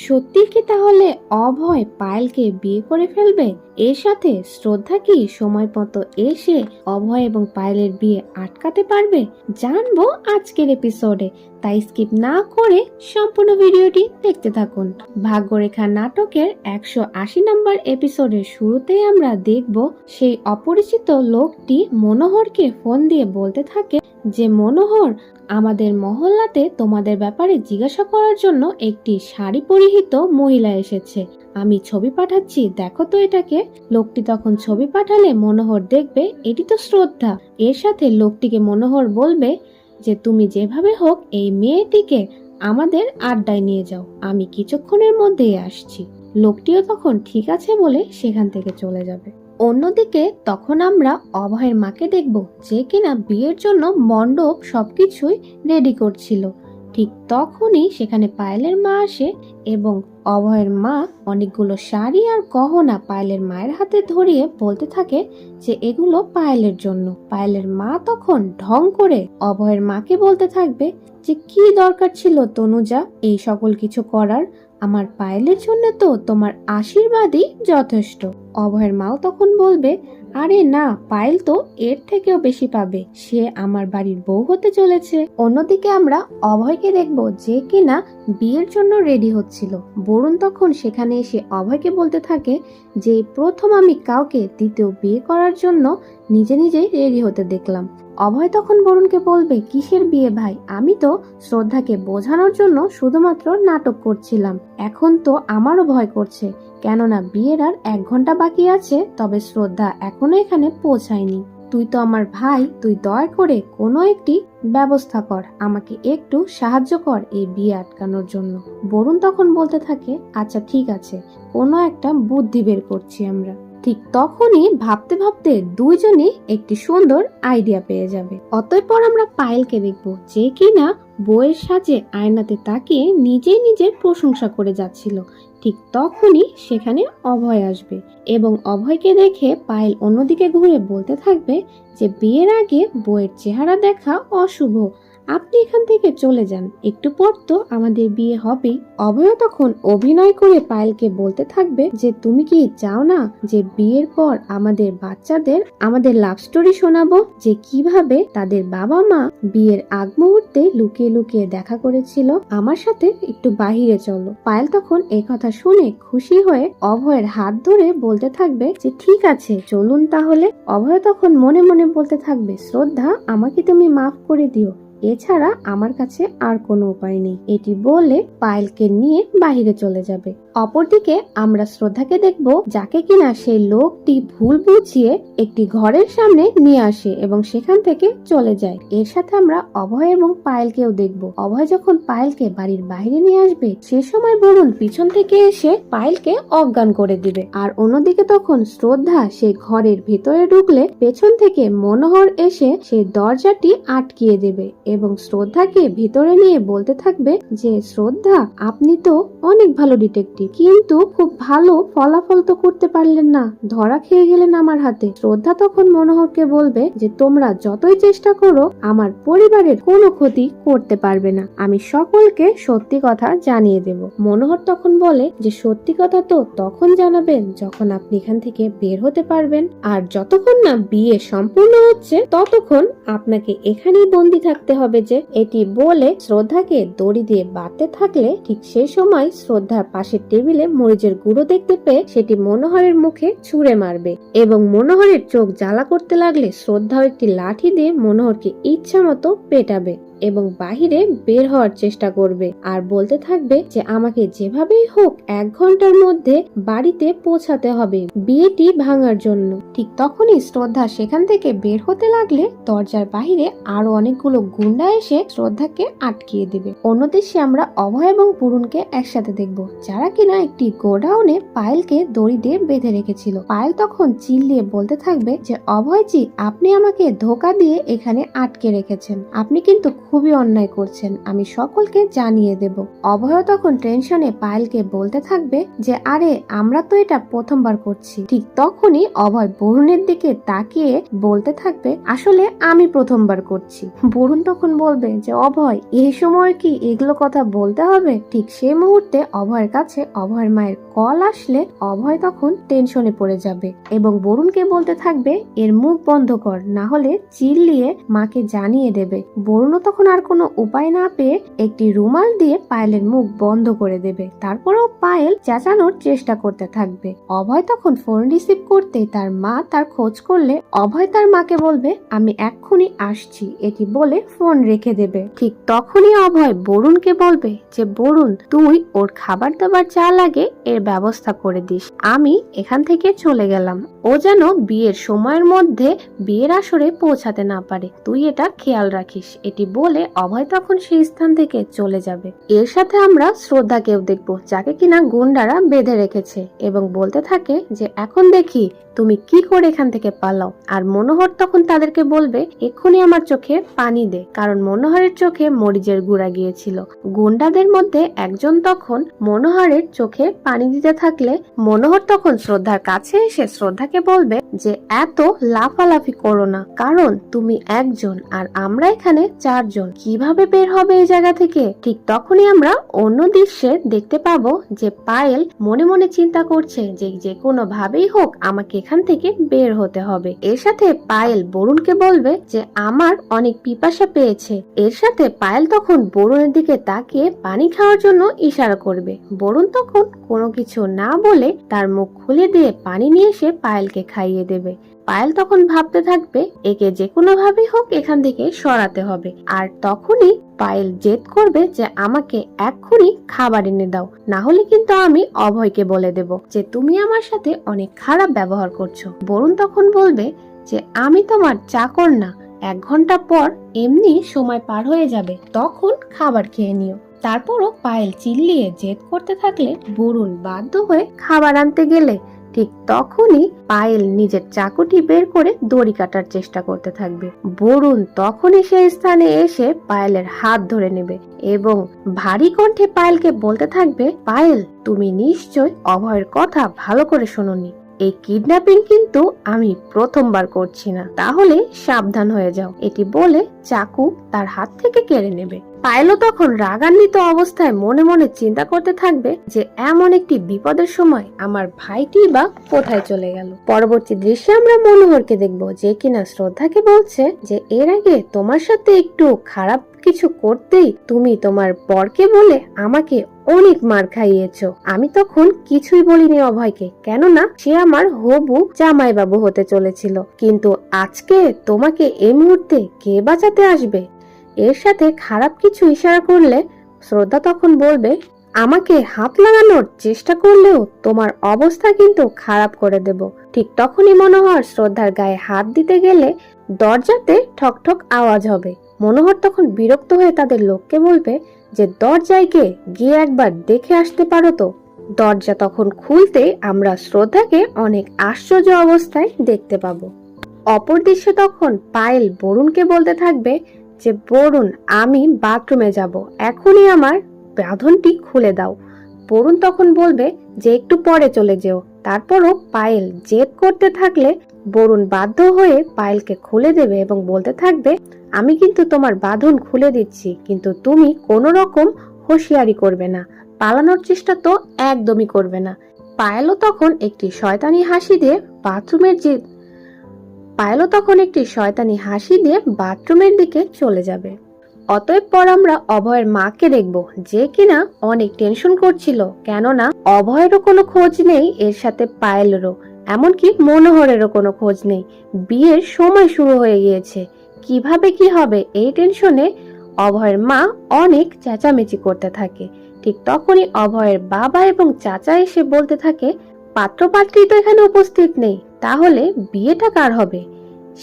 সত্যি কি তাহলে অভয় পায়েলকে বিয়ে করে ফেলবে? এর সাথে শ্রদ্ধা কি সময় মতো এসে অভয় এবং পায়েলের বিয়ে আটকাতে পারবে? জানব আজকের এপিসোডে তাই স্কিপ না করে সম্পূর্ণ ভিডিওটি দেখতে থাকুন। ভাগ্যরেখা নাটকের একশো আশি নম্বর এপিসোডের শুরুতেই আমরা দেখব সেই অপরিচিত লোকটি মনোহরকে ফোন দিয়ে বলতে থাকে যে, মনোহর, আমাদের মহল্লাতে তোমাদের ব্যাপারে জিজ্ঞাসা করার জন্য একটি শাড়ি পরিহিত মহিলা এসেছে। আমি ছবি পাঠাচ্ছি, দেখো তো এটাকে। লোকটি তখন ছবি পাঠালে মনোহর দেখবে, এটি তো শ্রদ্ধা। এর সাথে লোকটিকে মনোহর বলবে যে তুমি যেভাবে হোক এই মেয়েটিকে আমাদের আড্ডায় নিয়ে যাও। আমি কিছুক্ষণের মধ্যেই আসছি। লোকটিও তখন ঠিক আছে বলে সেখান থেকে চলে যাবে। অন্যদিকে তখন আমরা অভয়ের মাকে দেখব যে কিনা বিয়ের জন্য মণ্ডপ সবকিছুই রেডি করছিল। ঠিক তখনই সেখানে পায়েলের মা আসে এবং অভয়ের মা অনেকগুলো শাড়ি আর গহনা পায়েলের মায়ের হাতে ধরিয়ে বলতে থাকে যে এগুলো পায়েলের জন্য। পায়েলের মা তখন ঢং করে অভয়ের মাকে বলতে থাকবে যে, কি দরকার ছিল তনুজা? এই সকল কিছু করার? আমার পায়েলের জন্য তো তোমার আশীর্বাদই যথেষ্ট। অভয়ের মাও তখন বলবে আরে না, পায়েল তো এর থেকেও বেশি পাবে। সে আমার বাড়ির বউ হতে চলেছে। অন্যদিকে আমরা অভয়কে দেখব যে কিনা বিয়ের জন্য রেডি হচ্ছিল। বরুণ তখন সেখানে এসে অভয়কে বলতে থাকে যে, প্রথম আমি কাউকে দ্বিতীয় বিয়ে করার জন্য নিজে নিজেই রেডি হতে দেখলাম। অভয় তখন বরুণকে বলবে, কিসের বিয়ে ভাই? আমি তো শ্রদ্ধাকে বোঝানোর জন্য শুধুমাত্র নাটক করছিলাম। এখন তো আমারও ভয় করছে। কেননা বিয়ের আর এক ঘণ্টা বাকি আছে, তবে শ্রদ্ধা এখনও এখানে পৌঁছায়নি। তুই তো আমার ভাই, তুই দয়া করে কোনো একটি ব্যবস্থা কর। আমাকে একটু সাহায্য কর এই বিয়ে আটকানোর জন্য। বরুণ তখন বলতে থাকে আচ্ছা ঠিক আছে। কোনো একটা বুদ্ধি বের করছি আমরা। ঠিক তখনই ভাবতে ভাবতে দুইজনে একটি সুন্দর আইডিয়া পেয়ে যাবে। অতঃপর আমরা পায়েলকে দেখব, যে কিনা বইয়ের সাজে আয়নাতে তাকিয়ে নিজেই নিজের প্রশংসা করে যাচ্ছিল। ঠিক তখনই সেখানে অভয় আসবে এবং অভয়কে দেখে পায়েল অন্যদিকে ঘুরে বলতে থাকবে যে, বিয়ের আগে বইয়ের চেহারা দেখা অশুভ। আপনি এখান থেকে চলে যান। একটু পর তো আমাদের বিয়ে হবেই। অভয় তখন অভিনয় করে পায়েলকে বলতে থাকবে যে, তুমি কি চাও না যে বিয়ের পর আমাদের বাচ্চাদের আমাদের লাভ স্টোরি শোনাবো? যে কীভাবে তাদের বাবা মা বিয়ের আগ মুহূর্তে লুকিয়ে লুকিয়ে দেখা করেছিল? আমার সাথে একটু বাহিরে চলো। পায়েল তখন এই কথা শুনে খুশি হয়ে অভয়ের হাত ধরে বলতে থাকবে যে, ঠিক আছে, চলুন তাহলে। অভয় তখন মনে মনে বলতে থাকবে, শ্রদ্ধা, আমাকে তুমি মাফ করে দিও। এছাড়া আমার কাছে আর কোনো উপায় নেই। এটি বলে পায়েলকে নিয়ে বাহিরে চলে যাবে। অপরদিকে আমরা শ্রদ্ধাকে দেখব যাকে কিনা সেই লোকটি ভুল বুঝিয়ে একটি ঘরের সামনে নিয়ে আসে এবং সেখান থেকে চলে যায়। এর সাথে আমরা অভয় এবং পায়েলকেও দেখব। অভয় যখন পায়েলকে বাড়ির বাইরে নিয়ে আসবে, সে সময় বরুণ পিছন থেকে এসে পায়েলকে অজ্ঞান করে দিবে। আর অন্যদিকে তখন শ্রদ্ধা সে ঘরের ভেতরে ঢুকলে পেছন থেকে মনোহর এসে সে দরজাটি আটকিয়ে দেবে এবং শ্রদ্ধাকে ভিতরে নিয়ে বলতে থাকবে যে, শ্রদ্ধা, আপনি তো অনেক ভালো ডিটেকটিভ কিন্তু খুব ভালো ফলাফল তো করতে পারলেন না। ধরা খেয়ে গেলেন আমার হাতে। শ্রদ্ধা তখন মনোহরকে বলবে যে, তোমরা যতই চেষ্টা করো, আমার পরিবারের কোনো ক্ষতি করতে পারবে না। আমি সকলকে সত্যি কথা জানিয়ে দেব। মনোহর তখন বলে যে, সত্যি কথা তো তখন জানাবেন যখন আপনি এখান থেকে বের হতে পারবেন। আর যতক্ষণ না বিয়ে সম্পূর্ণ হচ্ছে, ততক্ষণ আপনাকে এখানেই বন্দি থাকতে হবে যে, এটি বলে শ্রদ্ধাকে দড়ি দিয়ে বাঁধতে থাকলে ঠিক সেই সময় শ্রদ্ধার পাশের টেবিলে মরিচের গুঁড়ো দেখতে পেয়ে সেটি মনোহরের মুখে ছুঁড়ে মারবে এবং মনোহরের চোখ জ্বালা করতে লাগলে শ্রদ্ধাও একটি লাঠি দিয়ে মনোহরকে ইচ্ছা মতো পেটাবে। এবং বাহিরে বের হওয়ার চেষ্টা করবে আর বলতে থাকবে যে আমাকে যেভাবেই হোক এক ঘণ্টার মধ্যে বাড়িতে পৌঁছাতে হবে বিয়েটি ভাঙার জন্য। ঠিক তখনই শ্রদ্ধা সেখান থেকে বের হতে লাগলে দরজার বাহিরে আরও অনেকগুলো গুন্ডা এসে শ্রদ্ধাকে আটকিয়ে দেবে। অন্য দেশে আমরা অভয় এবং পুরুনকে একসাথে দেখব, যারা কিনা একটি গোডাউনে পায়েলকে দড়ি দিয়ে বেঁধে রেখেছিল। পায়েল তখন চিল্লিয়ে বলতে থাকবে যে, অভয়জি, আপনি আমাকে ধোকা দিয়ে এখানে আটকে রেখেছেন। আপনি কিন্তু খুবই অন্যায় করছেন। আমি সকলকে জানিয়ে দেব। অভয় তখন টেনশনে পায়েলকে বলতে থাকবে যে, আরে, আমরা তো এটা প্রথমবার করছি। ঠিক তখনই অভয় বরুণের দিকে তাকিয়ে বলতে থাকবে, আসলে আমি প্রথমবার করছি। বরুণ তখন বলবে যে, অভয় এই সময় কি এগুলো কথা বলতে হবে? ঠিক সেই মুহূর্তে অভয়ের কাছে অভয়ের মায়ের কল আসলে অভয় তখন টেনশনে পড়ে যাবে এবং বরুণকে বলতে থাকবে, এর মুখ বন্ধ কর, না হলে চিল্লিয়ে মাকে জানিয়ে দেবে। বরুণও তখন আর কোনো উপায় না পেয়ে একটি রুমাল দিয়ে পায়েলের মুখ বন্ধ করে দেবে। তারপরেও পায়েল চেঁচানোর চেষ্টা করতে থাকবে। অভয় তখন ফোন রিসিভ করতে তার মা তার খোঁজ করলে অভয় তার মাকে বলবে, আমি এক্ষুনি আসছি। এটি বলে ফোন রেখে দেবে। ঠিক তখনই অভয় বরুণকে বলবে যে, বরুণ, তুই ওর খাবার দাবার যা লাগে এর ব্যবস্থা করে দিস। আমি এখান থেকে চলে গেলাম। ও যেন বিয়ের সময়ের মধ্যে বিয়ের আসরে পৌঁছাতে না পারে। তুই এটা খেয়াল রাখিস। এটি বলে অভয় তখন সেই স্থান থেকে চলে যাবে। এর সাথে আমরা শ্রদ্ধাকেও দেখব, যাকে কিনা গুন্ডারা বেঁধে রেখেছে এবং বলতে থাকে যে, এখন দেখি তুমি কি করে এখান থেকে পালাও? আর মনোহর তখন তাদেরকে বলবে, এক্ষুনি আমার চোখে পানি দে। কারণ মনোহরের চোখে মরিচের গুঁড়া গিয়েছিল। গুন্ডাদের মধ্যে একজন তখন মনোহরের চোখে পানি দিতে থাকলে মনোহর তখন শ্রদ্ধার কাছে এসে শ্রদ্ধাকে বলবে যে, এত লাফালাফি করো না। কারণ তুমি একজন আর আমরা এখানে চারজন। কীভাবে বের হবে এই জায়গা থেকে? ঠিক তখনই আমরা অন্য দৃশ্যে দেখতে পাবো যে পায়েল মনে মনে চিন্তা করছে যে যে কোনো ভাবেই হোক আমাকে এখান থেকে বের হতে হবে। এর সাথে পায়েল বরুণকে বলবে যে, আমার অনেক পিপাসা পেয়েছে। এর সাথে পায়েল তখন বরুণের দিকে তাকিয়ে পানি খাওয়ার জন্য ইশারা করবে। বরুণ তখন কোনো কিছু না বলে তার মুখ খুলে দিয়ে পানি নিয়ে এসে পায়েলকে খাইয়ে দেবে। পায়েল তখন ভাবতে থাকবে, একে যে কোনো ভাবেই হোক এখান থেকে সরাতে হবে। আর তখনই পায়েল জেদ করবে যে আমাকে এক্ষুনি খাবার এনে দাও, না হলে কিন্তু আমি অভয়কে বলে দেব যে তুমি আমার সাথে অনেক খারাপ ব্যবহার করছ। বরুণ তখন বলবে যে আমি তোমার চাকর না, এক ঘণ্টা পর এমনি সময় পার হয়ে যাবে, তখন খাবার খেয়ে নিও। তারপরও পায়েল চিল্লিয়ে জেদ করতে থাকলে বরুণ বাধ্য হয়ে খাবার আনতে গেলে ঠিক তখনই পায়েল নিজের চাকুটি বের করে দড়ি কাটার চেষ্টা করতে থাকবে। বরুণ তখনই সেই স্থানে এসে পায়েলের হাত ধরে নেবে এবং ভারী কণ্ঠে পায়েলকে বলতে থাকবে, পায়েল, তুমি নিশ্চয় অভয়ের কথা ভালো করে শোনোনি। এই কিডন্যাপিং কিন্তু আমি প্রথমবার করছি না। তাহলে সাবধান হয়ে যাও। এটি বলে চাকু তার হাত থেকে কেড়ে নেবে। পাইলো তখন রাগান্বিত অবস্থায় মনে মনে চিন্তা করতে থাকবে যে এমন একটি বিপদের সময় আমার ভাইটি বা কোথায় চলে গেল। পরবর্তী দৃশ্যে আমরা মনোহরকে দেখব যে কিনা শ্রদ্ধাকে বলছে যে, এর আগে তোমার সাথে একটু খারাপ কিছু করতেই তুমি তোমার বরকে বলে আমাকে অনেক মার খাইয়েছো। আমি তখন কিছুই বলিনি অভয়কে, কেননা সে আমার হবু জামাই বাবু হতে চলেছিল। কিন্তু আজকে তোমাকে এই মুহূর্তে কে বাঁচাতে আসবে? এর সাথে খারাপ কিছু ইশারা করলে শ্রদ্ধা তখন বলবে, আমাকে হাত লাগানোর চেষ্টা করলেও তোমার অবস্থা কিন্তু খারাপ করে দেব। ঠিক তখনই মনোহর শ্রদ্ধার গায়ে হাত দিতে গেলে দরজাতে ঠক ঠক আওয়াজ হবে। মনোহর তখন বিরক্ত হয়ে তাদের লোককে বলবে যে দরজায় কে গিয়ে একবার দেখে আসতে পারো তো। দরজা তখন খুলতে আমরা শ্রদ্ধাকে অনেক আশ্চর্য অবস্থায় দেখতে পাবো। অপর দৃশ্যে তখন পায়েল বরুণকে বলতে থাকবে যে, বরুণ, আমি বাথরুমে যাব। এখনই আমার বাঁধনটি খুলে দাও। বরুণ তখন বলবে যে, একটু পরে চলে যেও। তারপরও পায়েল জেদ করতে থাকলে বরুণ বাধ্য হয়ে পায়েলকে খুলে দেবে এবং বলতে থাকবে আমি কিন্তু তোমার বাঁধন খুলে দিচ্ছি, কিন্তু তুমি কোনো রকম হুঁশিয়ারি করবে না। পালানোর চেষ্টা তো একদমই করবে না। পায়েলও তখন একটি শয়তানি হাসি দিয়ে বাথরুমের যে পায়েলও তখন একটি শয়তানি হাসি দিয়ে বাথরুমের দিকে চলে যাবে। অতএব পর আমরা অভয়ের মাকে দেখব, যে কিনা অনেক টেনশন করছিল, কেননা অভয়েরও কোনো খোঁজ নেই, এর সাথে পায়েলেরও। এমনকি মনোহরেরও কোনো খোঁজ নেই। বিয়ের সময় শুরু হয়ে গিয়েছে। কীভাবে কি হবে এই টেনশনে অভয়ের মা অনেক চেঁচামেচি করতে থাকে। ঠিক তখনই অভয়ের বাবা এবং চাচা এসে বলতে থাকে, পাত্রপাত্রী তো এখানে উপস্থিত নেই, তাহলে বিয়েটা কার হবে?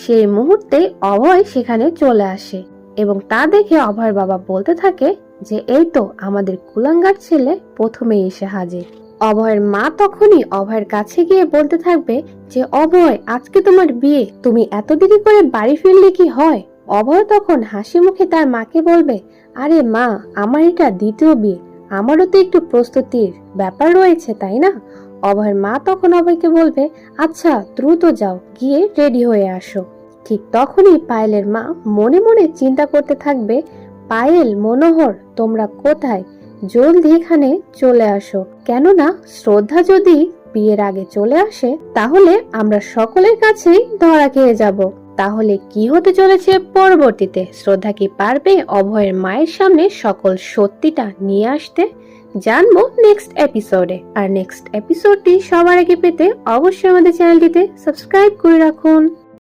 সেই মুহূর্তে অভয় সেখানে চলে আসে এবং তা দেখে অভয়ের বাবা বলতে থাকে যে, এই তো আমাদের কুলাঙ্গার ছেলে প্রথমেই এসে হাজির। অভয়ের মা তখনই অভয়ের কাছে গিয়ে বলতে থাকবে যে, অভয়, আজকে তোমার বিয়ে। তুমি এত দেরি করে বাড়ি ফিরলে কি হয়? অভয় তখন হাসি মুখে তার মাকে বলবে, আরে মা, আমার এটা দ্বিতীয় বিয়ে। আমারও তো একটু প্রস্তুতির ব্যাপার রয়েছে, তাই না? অভয়ের মা তখন অভয়কে বলবে আচ্ছা দ্রুত যাও, গিয়ে রেডি হয়ে আসো। ঠিক তখনই পায়েলের মা মনে মনে চিন্তা করতে থাকবে, পায়েল, মনোহর, তোমরা কোথায়? জলদি এখানে চলে আসো। কেননা শ্রদ্ধা যদি বিয়ের আগে চলে আসে, তাহলে আমরা সকলের কাছেই ধরা খেয়ে যাব। তাহলে কি হতে চলেছে পরবর্তীতে? শ্রদ্ধা কি পারবে অভয়ের মায়ের সামনে সকল সত্যিটা নিয়ে আসতে? জানব নেক্সট এপিসোডে আর নেক্সট এপিসোডটি সবার আগে পেতে অবশ্যই আমাদের চ্যানেলটিতে সাবস্ক্রাইব করে রাখুন।